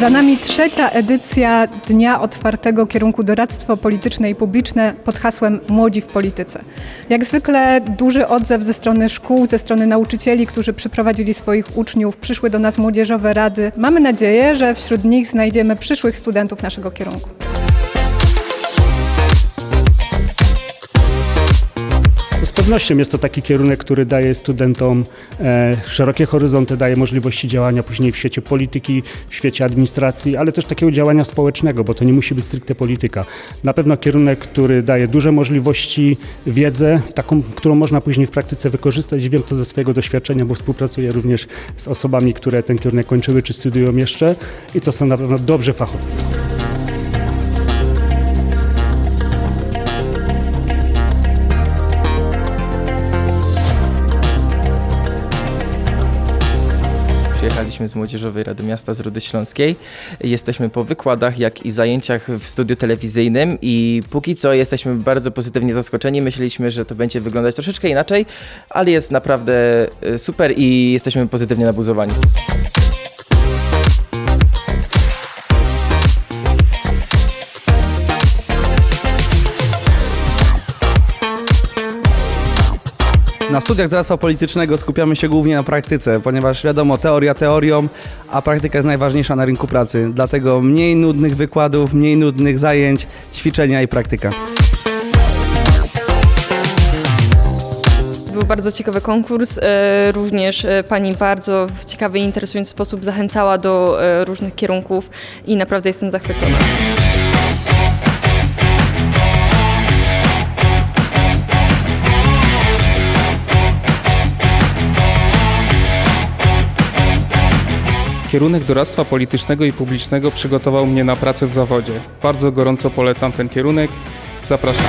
Za nami trzecia edycja Dnia Otwartego Kierunku Doradztwo Polityczne i Publiczne pod hasłem Młodzi w Polityce. Jak zwykle duży odzew ze strony szkół, ze strony nauczycieli, którzy przyprowadzili swoich uczniów, przyszły do nas młodzieżowe rady. Mamy nadzieję, że wśród nich znajdziemy przyszłych studentów naszego kierunku. Pewnością jest to taki kierunek, który daje studentom e, szerokie horyzonty, daje możliwości działania później w świecie polityki, w świecie administracji, ale też takiego działania społecznego, bo to nie musi być stricte polityka. Na pewno kierunek, który daje duże możliwości, wiedzę, taką, którą można później w praktyce wykorzystać. Wiem to ze swojego doświadczenia, bo współpracuję również z osobami, które ten kierunek kończyły czy studiują jeszcze i to są na pewno dobrzy fachowcy. Przyjechaliśmy z Młodzieżowej Rady Miasta z Rudy Śląskiej. Jesteśmy po wykładach, jak i zajęciach w studiu telewizyjnym i póki co jesteśmy bardzo pozytywnie zaskoczeni. Myśleliśmy, że to będzie wyglądać troszeczkę inaczej, ale jest naprawdę e, super i jesteśmy pozytywnie nabuzowani. Na studiach doradztwa politycznego skupiamy się głównie na praktyce, ponieważ wiadomo, teoria teorią, a praktyka jest najważniejsza na rynku pracy. Dlatego mniej nudnych wykładów, mniej nudnych zajęć, ćwiczenia i praktyka. Był bardzo ciekawy konkurs. e, Również e, pani bardzo w ciekawy i interesujący sposób zachęcała do e, różnych kierunków i naprawdę jestem zachwycona. Kierunek doradztwa politycznego i publicznego przygotował mnie na pracę w zawodzie. Bardzo gorąco polecam ten kierunek. Zapraszam.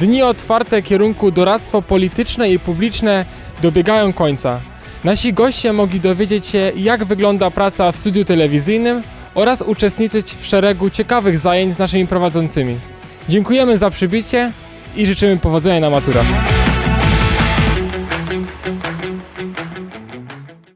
Dni otwarte kierunku doradztwo polityczne i publiczne dobiegają końca. Nasi goście mogli dowiedzieć się, jak wygląda praca w studiu telewizyjnym oraz uczestniczyć w szeregu ciekawych zajęć z naszymi prowadzącymi. Dziękujemy za przybycie i życzymy powodzenia na maturach.